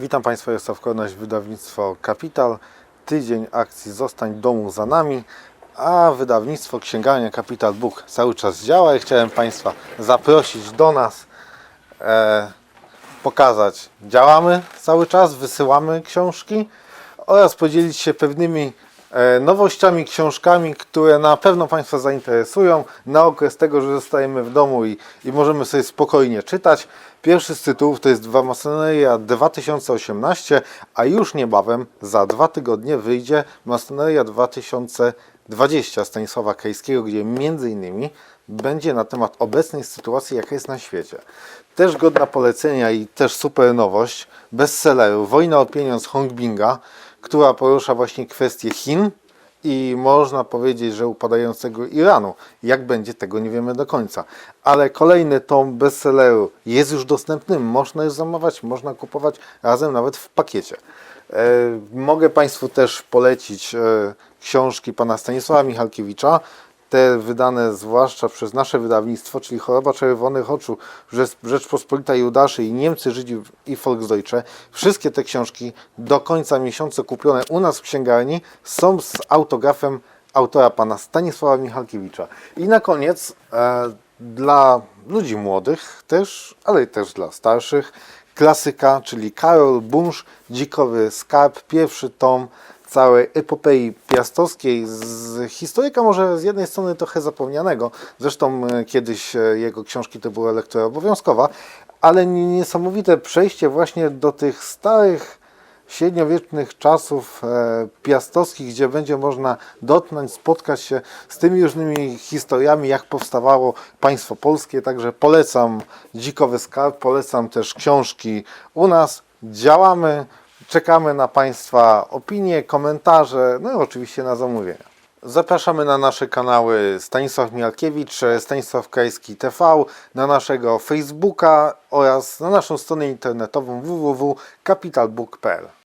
Witam Państwa, Jarosław Kornaś, wydawnictwo Kapital. Tydzień akcji Zostań domu za nami, a wydawnictwo Księgarnia Kapital Book cały czas działa i chciałem Państwa zaprosić do nas, e, pokazać, działamy cały czas, wysyłamy książki oraz podzielić się pewnymi nowościami, książkami, które na pewno Państwa zainteresują na okres tego, że zostajemy w domu i, i możemy sobie spokojnie czytać. Pierwszy z tytułów to jest Masoneria 2018, a już niebawem, za dwa tygodnie wyjdzie Masoneria 2020 Stanisława Krajskiego, gdzie innymi będzie na temat obecnej sytuacji, jaka jest na świecie. Też godna polecenia i też super nowość bestselleru Wojna o pieniądz Hongbinga, która porusza właśnie kwestię Chin i można powiedzieć, że upadającego Iranu. Jak będzie, tego nie wiemy do końca. Ale kolejny tom bestselleru jest już dostępny, można już zamawiać, można kupować razem nawet w pakiecie. E, mogę Państwu też polecić e, książki pana Stanisława Michalkiewicza, te wydane zwłaszcza przez nasze wydawnictwo, czyli Choroba Czerwonych Oczu, Rzecz- Rzeczpospolita Judaszy i Niemcy, Żydzi i Volksdeutsche. Wszystkie te książki do końca miesiąca kupione u nas w księgarni są z autografem autora pana Stanisława Michalkiewicza. I na koniec e, dla ludzi młodych też, ale też dla starszych, klasyka, czyli Karol Bunsz, Dzikowy Skarb, pierwszy tom całej epopei piastowskiej z historyka może z jednej strony trochę zapomnianego, zresztą e, kiedyś e, jego książki to była lektura obowiązkowa, ale niesamowite przejście właśnie do tych starych średniowiecznych czasów e, piastowskich, gdzie będzie można dotknąć, spotkać się z tymi różnymi historiami, jak powstawało państwo polskie. Także polecam Dzikowy Skarb, polecam też książki u nas. Działamy, czekamy na Państwa opinie, komentarze, no i oczywiście na zamówienia. Zapraszamy na nasze kanały Stanisław Mialkiewicz, Stanisław Krajski TV, na naszego Facebooka oraz na naszą stronę internetową www.capitalbook.pl.